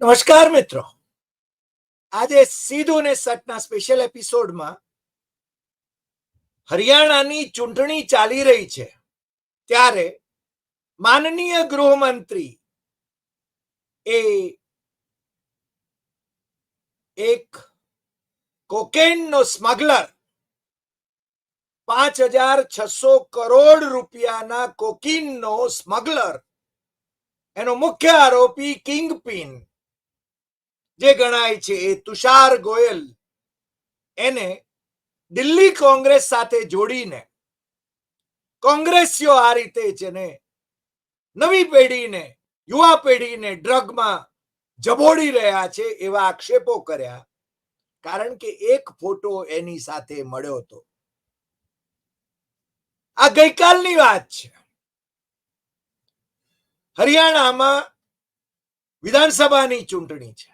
નમસ્કાર મિત્રો. આજે સીધું ને સટના સ્પેશિયલ એપિસોડમાં હરિયાણાની ચૂંટણી ચાલી રહી છે. ત્યારે માનનીય ગૃહમંત્રી એ એક કોકેનનો સ્મગલર પાંચ હજાર છસો કરોડ રૂપિયાના કોકીનનો સ્મગલર. એનો મુખ્ય આરોપી કિંગ પિન જે ગણાય છે એ તુષાર ગોયલ. એને દિલ્હી કોંગ્રેસ સાથે જોડીને કોંગ્રેસીઓ આ રીતે છે ને નવી પેઢીને, યુવા પેઢીને ડ્રગમાં જબોડી રહ્યા છે એવા આક્ષેપો કર્યા. કારણ કે એક ફોટો એની સાથે મળ્યો હતો. આ ગઈકાલની વાત છે. હરિયાણામાં વિધાનસભાની ચૂંટણી છે.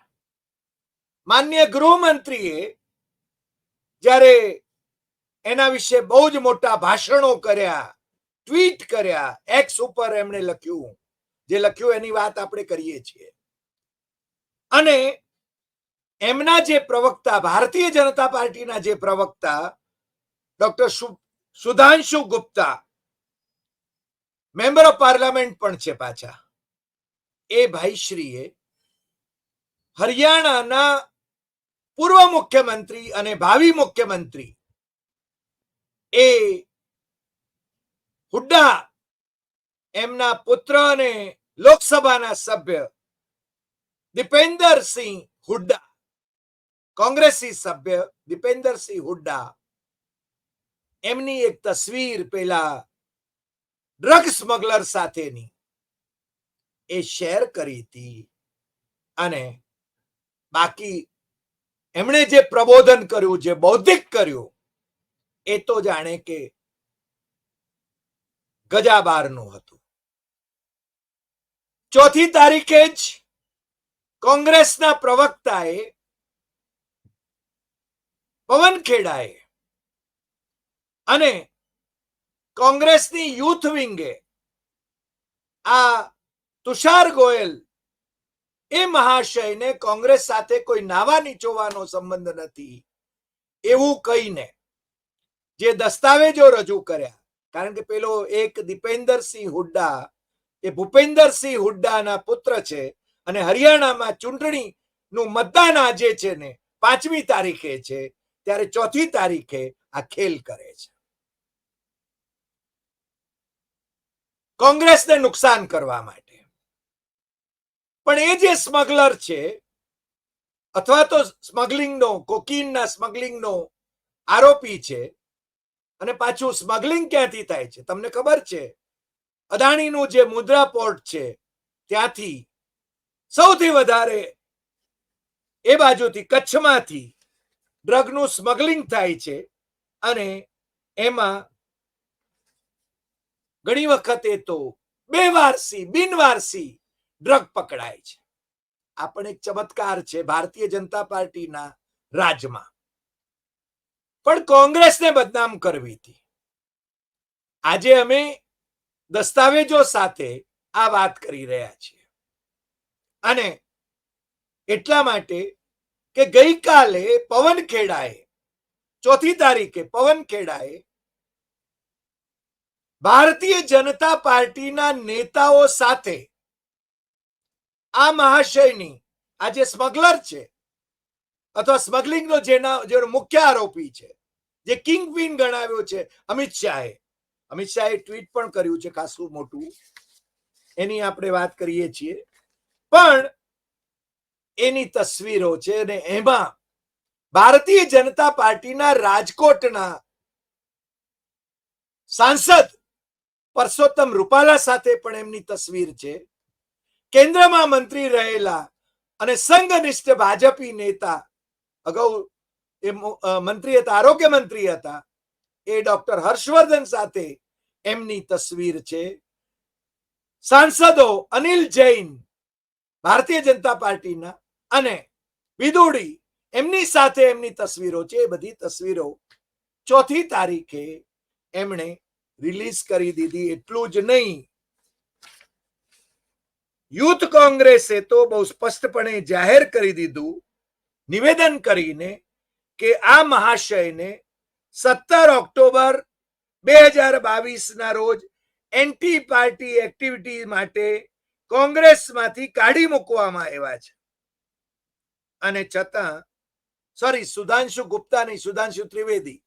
માન્ય ગૃહમંત્રીએ જ્યારે એના વિશે બહુ જ મોટા ભાષણો કર્યા, ટ્વીટ કર્યા એક્સ ઉપર એમણે લખ્યું, જે લખ્યું એની વાત આપણે કરીએ છીએ. અને એમના જે પ્રવક્તા, ભારતીય જનતા પાર્ટીના જે પ્રવક્તા, doctor Sudhanshu Gupta, member of parliament પણ છે પાછા. એ ભાઈશ્રીએ હરિયાણાના પૂર્વ મુખ્યમંત્રી અને ભાવિ મુખ્યમંત્રી એ હુડ્ડા એમના પુત્ર અને લોકસભાના સભ્ય દીપેન્દરસિંહ હુડ્ડા, કોંગ્રેસી સભ્ય દીપેન્દરસિંહ હુડ્ડા. એમની એક તસવીર પેલા ડ્રગ સ્મગલર સાથેની એ શેર કરી હતી અને બાકી એમણે જે પ્રબોધન કર્યું, જે બૌદ્ધિક કર્યું, એ તો જાણે કે ગજાબારનું હતું. ચોથી તારીખે જ કોંગ્રેસના પ્રવક્તાએ પવન ખેડાએ અને કોંગ્રેસની યુથ વિંગે આ તુષાર ગોયલ એ મહાશયને કોંગ્રેસ સાથે કોઈ નાવા નીચોવાનો સંબંધ નથી. એવું કહીને જે દસ્તાવેજો રજૂ કર્યા, કારણ કે પેલો એક દીપેન્દરસિંહ હુડ્ડા, એ ભૂપેન્દરસિંહ હુડ્ડાના પુત્ર છે અને હરિયાણામાં ચૂંટણી નું મતદાન આજે છે ને પાંચમી તારીખે છે, ત્યારે ચોથી તારીખે આ ખેલ કરે છે. કોંગ્રેસને નુકસાન કરવા માટે. પણ એ જે સ્મગલર છે, અથવા તો સ્મગલિંગનો, કોકીનના સ્મગલિંગનો આરોપી છે, અને પાછું સ્મગલિંગ ક્યાંથી થાય છે? તમને ખબર છે? અદાણીનું જે મુદ્રા પોર્ટ છે, ત્યાંથી સૌથી વધારે એ બાજુથી, કચ્છમાંથી ડ્રગનું સ્મગલિંગ થાય છે, અને એમાં ઘણી વખતે તો બે વારસી બિનવારસી ડ્રગ પકડાય છે. આ પણ એક ચમત્કાર છે ભારતીય જનતા પાર્ટીના રાજમાં. પણ કોંગ્રેસને બદનામ કરવી હતી. આજે અમે દસ્તાવેજો સાથે આ વાત કરી રહ્યા છીએ. અને એટલા માટે કે ગઈકાલે પવન ખેડાએ ચોથી તારીખે પવન ખેડાએ ભારતીય જનતા પાર્ટીના નેતાઓ સાથે આ મહાશયની આ જે સ્મગલર છે, અથવા સ્મગલિંગનો જેના, જેનો મુખ્ય આરોપી છે, જે કિંગ પિન ગણાવ્યો છે, અમિત શાહે. અમિત શાહે ટ્વીટ પણ કર્યું છે ખાસું મોટું. એની આપણે વાત કરીએ છીએ. પણ એની તસવીરો છે અને એમાં ભારતીય જનતા પાર્ટીના રાજકોટના સાંસદ પરસોત્તમ રૂપાલા સાથે પણ એમની તસવીર છે. કેન્દ્રમાં મંત્રી રહેલા અને સંઘનિષ્ઠ ભાજપી નેતા, અગાઉ એ મંત્રી હતા, આરોગ્ય મંત્રી હતા, એ ડોક્ટર હર્ષવર્ધન સાથે એમની તસવીર છે. સાંસદો અનિલ જૈન, ભારતીય જનતા પાર્ટીના અને વિદુડી, એમની સાથે એમની તસવીરો છે. એ બધી તસવીરો ચોથી તારીખે એમણે રિલીઝ કરી દીધી. એટલું જ નહીં યુથ કોંગ્રેસે તો બહુ સ્પષ્ટપણે જાહેર કરી દીધું, નિવેદન કરીને કે આ મહાશયને સત્તર ઓક્ટોબર બે હજાર બાવીસ ના રોજ એન્ટી પાર્ટી એક્ટિવિટી માટે કોંગ્રેસમાંથી કાઢી મૂકવામાં આવ્યા છે. અને છતાં, સોરી, સુધાંશુ ગુપ્તા નહીં, સુધાંશુ ત્રિવેદી.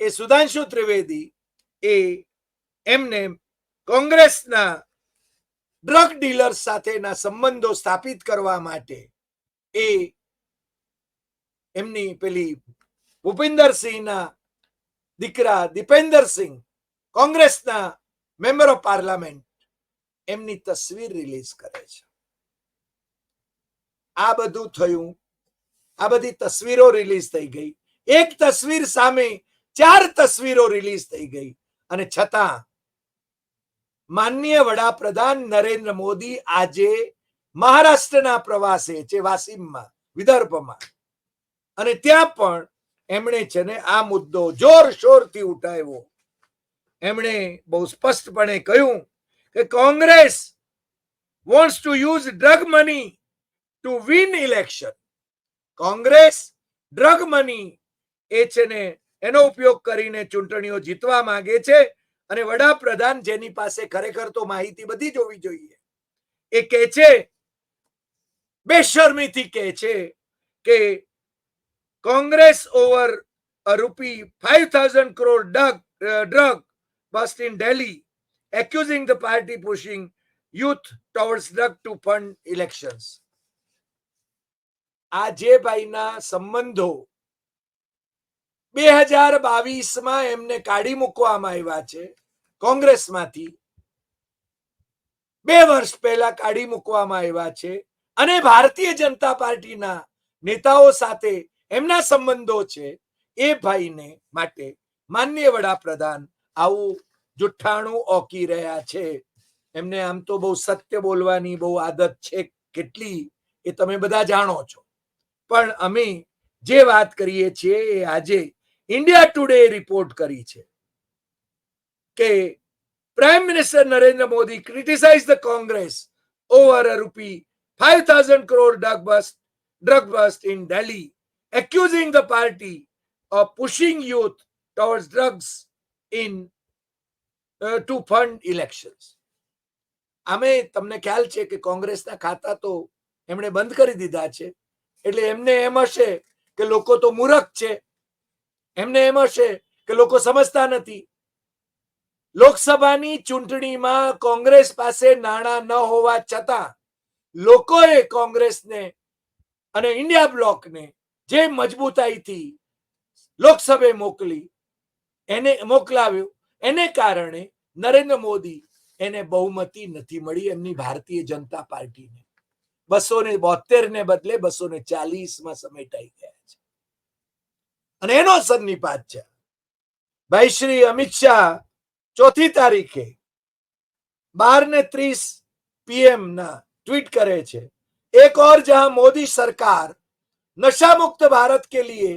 એ સુધાંશુ ત્રિવેદી એ એમને કોંગ્રેસના ડ્રગ ડીલર સાથેના સંબંધો સ્થાપિત કરવા માટે એ એમની પેલી ભૂપિન્દરસિંહના દીકરા દીપેન્દરસિંહ કોંગ્રેસના મેમ્બર ઓફ પાર્લામેન્ટ એમની તસવીર રિલીઝ કરે છે. આ બધું થયું, આ બધી તસવીરો રિલીઝ થઈ ગઈ. એક તસવીર સામે ચાર તસવીરો રિલીઝ થઈ ગઈ. અને છતાં માનનીય વડાપ્રધાન નરેન્દ્ર મોદી આજે મહારાષ્ટ્રના પ્રવાસે છે, વાસીમમાં, વિદર્ભમાં. અને ત્યાં પણ એમણે છે ને આ મુદ્દો જોરશોરથી ઉઠાવ્યો. એમણે બહુ સ્પષ્ટપણે કહ્યું કે Congress wants to use drug money to win election Congress drug money એ છે ને એનો ઉપયોગ કરીને ચૂંટણીઓ જીતવા માંગે છે. અને વડાપ્રધાન જેની પાસે ખરેખર તો માહિતી બધી જોવી જોઈએ એ કહે છે બેશરમીથી કહે છે કે Congress over 5000 crore drug, uh, drug bust in delhi accusing the party pushing youth towards drug to fund elections આ જે ભાઈના સંબંધો બે હજાર બાવીસમાં એમને કાઢી મૂકવામાં આવ્યા છે કોંગ્રેસમાંથી બે વર્ષ પહેલા કાઢી મૂકવામાં આવ્યા છે અને ભારતીય જનતા પાર્ટીના નેતાઓ સાથે એમના સંબંધો છે એ ભાઈને માટે માન્ય વડાપ્રધાન આવું જુઠ્ઠાણું ઓકી રહ્યા છે. એમને આમ તો બહુ સત્ય બોલવાની બહુ આદત છે કેટલી એ તમે બધા જાણો છો. પણ અમે જે વાત કરીએ છીએ એ આજે ઇન્ડિયા ટુડે રિપોર્ટ કરી છે. કે prime minister Narendra Modi criticise the Congress over a rupee five thousand crore drug drug bust in Delhi, accusing the party of pushing youth towards drugs in uh, to fund elections. અમે તમને ખ્યાલ છે કે કોંગ્રેસના ખાતા તો એમણે બંધ કરી દીધા છે. એટલે એમને એમ હશે કે લોકો તો મૂરખ છે. એમને એમ હશે કે લોકો સમજતા નથી. લોકસભાની ચૂંટણીમાં કોંગ્રેસ પાસે નાણાં ન હોવા છતાં લોકોએ કોંગ્રેસને અને ઇન્ડિયા બ્લોકને જે મજબૂતાઈથી લોકસભે મોકલી, એને મોકલાવ્યું. એને કારણે નરેન્દ્ર મોદી એને બહુમતી નથી મળી એમની ભારતીય જનતા પાર્ટીને. બસો ને બોતેર ને બદલે બસો ને ચાલીસમાં સમેટાઈ ગયા છે. અને એનો સન્નિપાત છે. ભાઈ શ્રી અમિત શાહ ચોથી તારીખે બાર ને ત્રીસ પીએમ ના ट्वीट करे छे एक और जहां मोदी सरकार नशा मुक्त भारत के लिए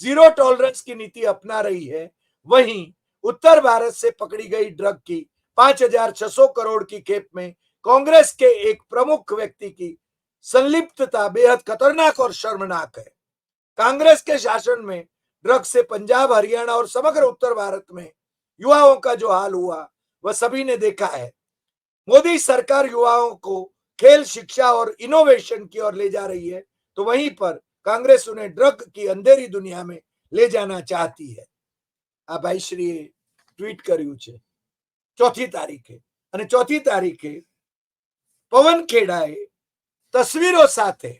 जीरो टॉलरेंस की नीति अपना रही है वहीं उत्तर भारत से पकड़ी गई ड्रग की पांच हजार छह सौ करोड़ की खेप में कांग्रेस के एक प्रमुख व्यक्ति की संलिप्तता बेहद खतरनाक और शर्मनाक है कांग्रेस के शासन में ड्रग से पंजाब हरियाणा और समग्र उत्तर भारत में युवाओं का जो हाल हुआ वह सभी ने देखा है मोदी सरकार युवाओं को खेल शिक्षा और इनोवेशन की ओर ले जा रही है तो वहीं पर कांग्रेस उन्हें ड्रग की अंधेरी दुनिया में ले जाना चाहती है આ ભાઈ શ્રીએ ટ્વીટ કર્યું છે ચોથી તારીખે અને ચોથી તારીખે પવન ખેડાએ તસવીરો સાથે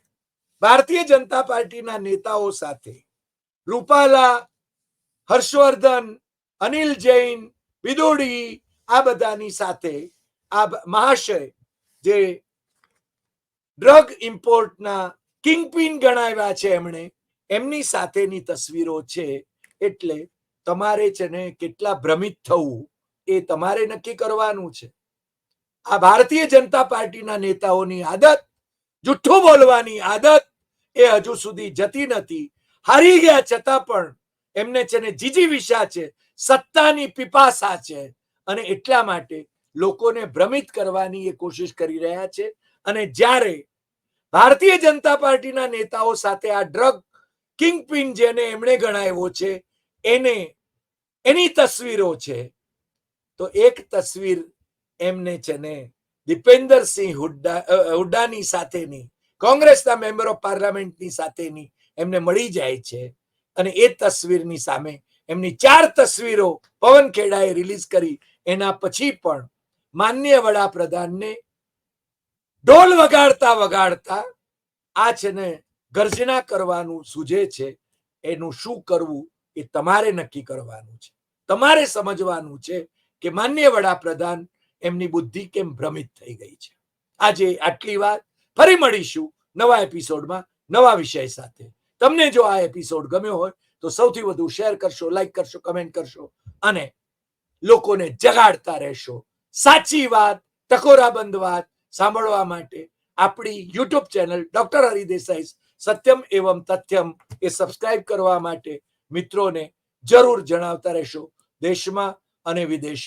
ભારતીય જનતા પાર્ટીના નેતાઓ સાથે રૂપાલા હર્ષવર્ધન અનિલ જૈન, વિદોડી, આ બધાની સાથે આ મહાશય જે ડ્રગ ઇમ્પોર્ટના કિંગપિન ગણાવ્યા છે એમણે, એમની સાથેની તસવીરો છે એટલે તમારે છે ને કેટલા ભ્રમિત થવું એ તમારે નક્કી કરવાનું છે. આ ભારતીય જનતા પાર્ટીના નેતાઓની આદત, જુઠ્ઠું બોલવાની આદત એ હજુ સુધી જતી નથી. હારી ગયા છતાં પણ એમને છે ને જીજી વિશા છે. સત્તાની પીપાસા છે અને એટલા માટે લોકોને ભ્રમિત કરવાની એ કોશિશ કરી રહ્યા છે. અને જ્યારે ભારતીય જનતા પાર્ટીના નેતાઓ સાથે આ ડ્રગ કિંગપિન જેને એમણે ગણાવ્યો છે, એને, એની તસવીરો છે, તો એક તસવીર એમને છે ને દીપેન્દરસિંહ હુડ્ડા હુડ્ડાની સાથેની, કોંગ્રેસના મેમ્બર ઓફ પાર્લામેન્ટની સાથેની એમને મળી જાય છે. અને એ તસવીરની સામે એમની ચાર તસવીરો પવન ખેડાએ રિલીઝ કરી. એના પછી પણ માન્ય વડાપ્રધાનને ઢોલ વગાડતા વગાડતા આ છે ને ગર્જના કરવાનું સૂજે છે. એનું શું કરવું એ તમારે નક્કી કરવાનું છે. તમારે સમજવાનું છે કે માન્ય વડાપ્રધાન એમની બુદ્ધિ કેમ ભ્રમિત થઈ ગઈ છે. આજે આટલી વાત. ફરી મળીશું નવા એપિસોડમાં નવા વિષય સાથે. તમને જો આ એપિસોડ ગમ્યો હોય, તો સૌથી વધુ શેર કરશો લાઈક કરશો કમેન્ટ કરશો અને લોકોને જગાડતા રહેશો. સાચી વાત, ટકોરાબંધ વાત સાંભળવા માટે આપણી યુટ્યુબ ચેનલ ડોક્ટર હરિદેસાઈ સત્યમ એવમ તથ્યમ એ સબસ્ક્રાઇબ કરવા માટે મિત્રોને જરૂર જણાવતા રહેશો દેશમાં અને વિદેશમાં.